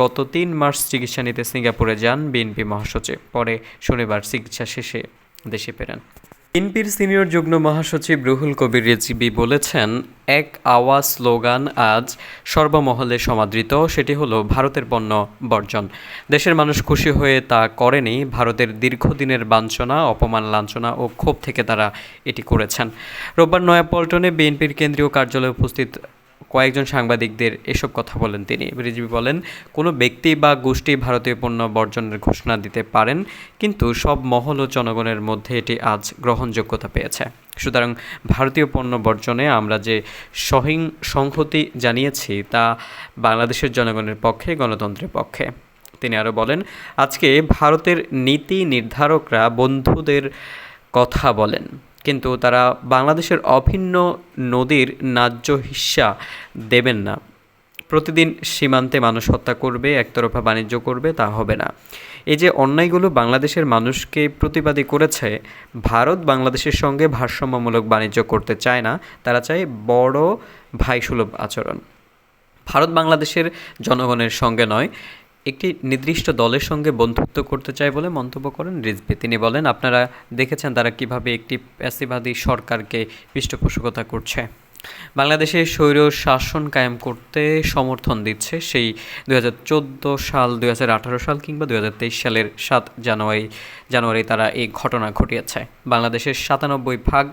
গত তিন মাস চিকিৎসা নিতে সিঙ্গাপুরে যান বিএনপি মহাসচিব। পরে শনিবার চিকিৎসা শেষে দেশে ফেরেন। বিএনপির সিনিয়র যুগ্ম মহাসচিব রুহুল কবির রেজিবি বলেছেন, এক আওয়াজ স্লোগান আজ সর্বমহলে সমাদৃত, সেটি হলো ভারতের পণ্য বর্জন। দেশের মানুষ খুশি হয়ে তা করেনি, ভারতের দীর্ঘদিনের বাঞ্ছনা, অপমান, লাঞ্ছনা ও ক্ষোভ থেকে তারা এটি করেছেন। রোববার নয়াপল্টনে বিএনপির কেন্দ্রীয় কার্যালয়ে উপস্থিত কয়েকজন সাংবাদিকদের এসব কথা বলেন তিনি। রিজভি বলেন, কোনো ব্যক্তি বা গোষ্ঠী ভারতীয় পণ্য বর্জনের ঘোষণা দিতে পারেন, কিন্তু সব মহল ও জনগণের মধ্যে এটি আজ গ্রহণযোগ্যতা পেয়েছে। সুতরাং ভারতীয় পণ্য বর্জনে আমরা যে সহিং সংহতি জানিয়েছি, তা বাংলাদেশের জনগণের পক্ষে, গণতন্ত্রের পক্ষে। তিনি আরও বলেন, আজকে ভারতের নীতি নির্ধারকরা বন্ধুদের কথা বলেন। কিন্তু তারা বাংলাদেশের অভিন্ন নদীর ন্যায্য হিস্সা দেবেন না। প্রতিদিন সীমান্তে মানুষ হত্যা করবে, একতরফা বাণিজ্য করবে, তা হবে না। এই যে অন্যায়গুলো বাংলাদেশের মানুষকে প্রতিবাদী করেছে, ভারত বাংলাদেশের সঙ্গে ভারসাম্যমূলক বাণিজ্য করতে চায় না, তারা চায় বড় ভাইসুলভ আচরণ। ভারত বাংলাদেশের জনগণের সঙ্গে নয় একটি নির্দিষ্ট দলের সঙ্গে বন্ধুত্ব করতে চায় বলে মন্তব্য করেন রিজভি। তিনি বলেন, আপনারা দেখেছেন তারা কীভাবে একটি প্যাসিবাদী সরকারকে পৃষ্ঠপোষকতা করছে। বাংলাদেশে স্বৈর শাসন কায়েম করতে সমর্থন দিচ্ছে সেই দুই হাজার চোদ্দ সাল, দুই হাজার আঠারো সাল কিংবা দুই হাজার তেইশ সালের সাত জানুয়ারি জানুয়ারি তারা এই ঘটনা ঘটিয়েছে। বাংলাদেশের সাতানব্বই ভাগ